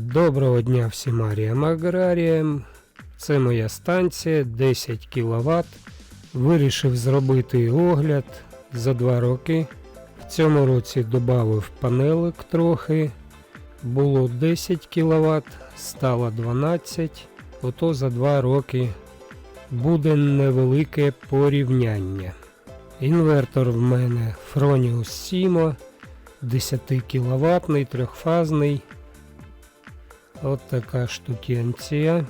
Доброго дня всім аріям аграріям. Це моя станція 10 кВт. Вирішив зробити огляд за 2 роки. В цьому році додав панелек трохи. Було 10 кВт, стало 12. Ото за 2 роки буде невелике порівняння. Інвертор в мене Fronius Simo 10 кВт, трьохфазний. От така штукенція.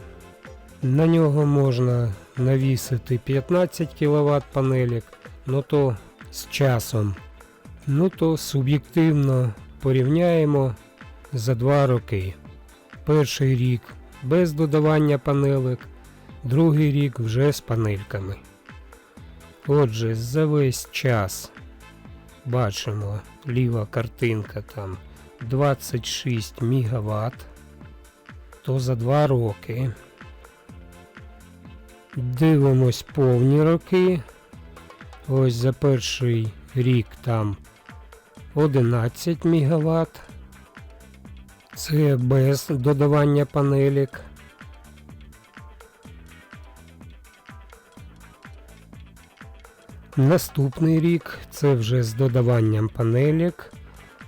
На нього можна навісити 15 кВт панелек, ну то з часом. Ну то суб'єктивно порівняємо за 2 роки. Перший рік без додавання панелек, другий рік вже з панельками. Отже, за весь час бачимо ліва картинка там 26 МВт то за 2 роки. Дивимось повні роки. Ось за перший рік там 11 МВт. Це без додавання панелек. Наступний рік це вже з додаванням панелек.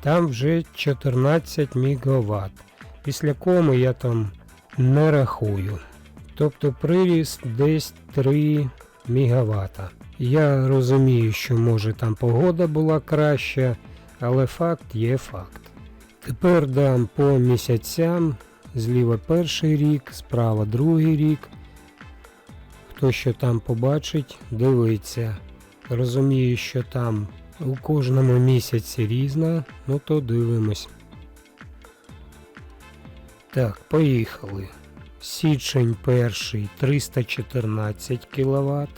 Там вже 14 МВт. Після коми я там не рахую. Тобто приріст десь 3 МВт. Я розумію, що може там погода була краща, але факт є факт. Тепер дам по місяцям. Зліва перший рік, справа другий рік. Хто що там побачить, дивиться. Розумію, що там у кожному місяці різна, ну то дивимось. Так, поїхали. Січень перший 314 кВт.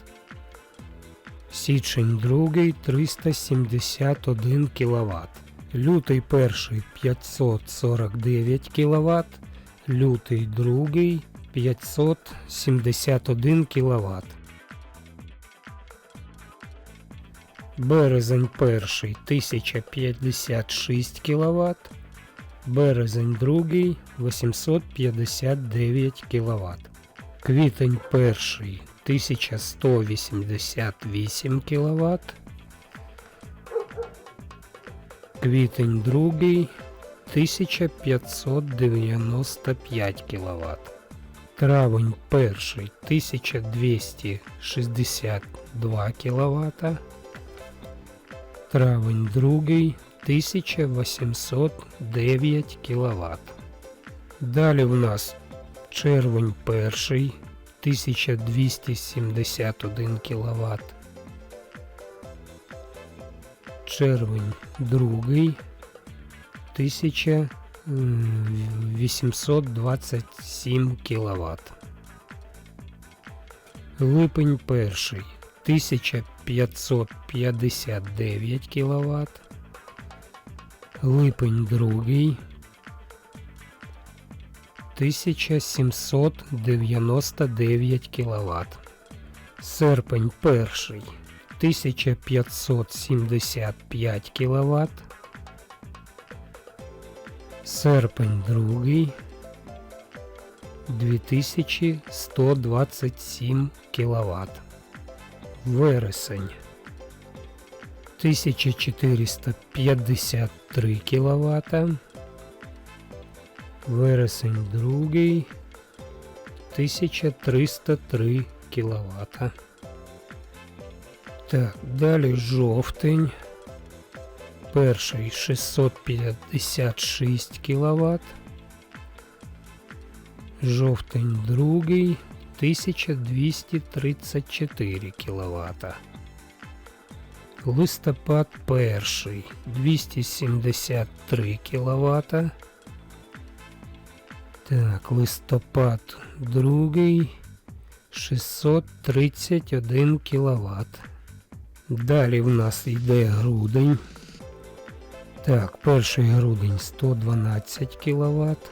Січень другий 371 кВт. Лютий перший 549 кВт. Лютий другий 571 кВт. Березень перший 1056 кВт. Березень другий 859 кВт. Квітень перший 1188 кВт. Квітень другий 1595 кВт. Травень перший 1262 кВт. Травень другий 1809 кВт. Далі в нас червень перший 1271 кВт. Червень другий 1827 кВт. Липень перший 1559 кВт. Липень другий 1799 кВт. Серпень перший 1575 кВт. Серпень другий 2127 кВт. Вересень 1453 кВт. Вересень другий 1303 кВт. Так, далі жовтень. Перший 656 кВт. Жовтень другий 1234 кВт. Листопад перший 273 кВт. Так, листопад другий 631 кВт. Далі в нас йде грудень. Так, перший грудень 112 кВт.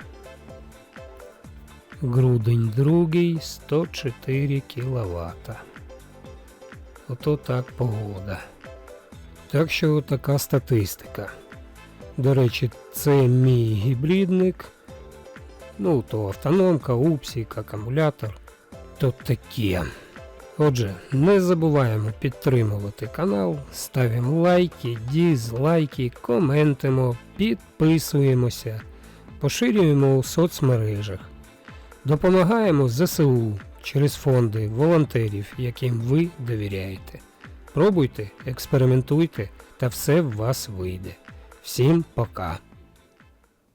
Грудень другий 104 кВт. Ото так погода. Так що така статистика. До речі, це мій гібридник. Ну, то автономка, упсік, акумулятор, то таке. Отже, не забуваємо підтримувати канал, ставимо лайки, дізлайки, коментимо, підписуємося, поширюємо у соцмережах, допомагаємо ЗСУ через фонди волонтерів, яким ви довіряєте. Пробуйте, експериментуйте, та все в вас вийде. Всім пока!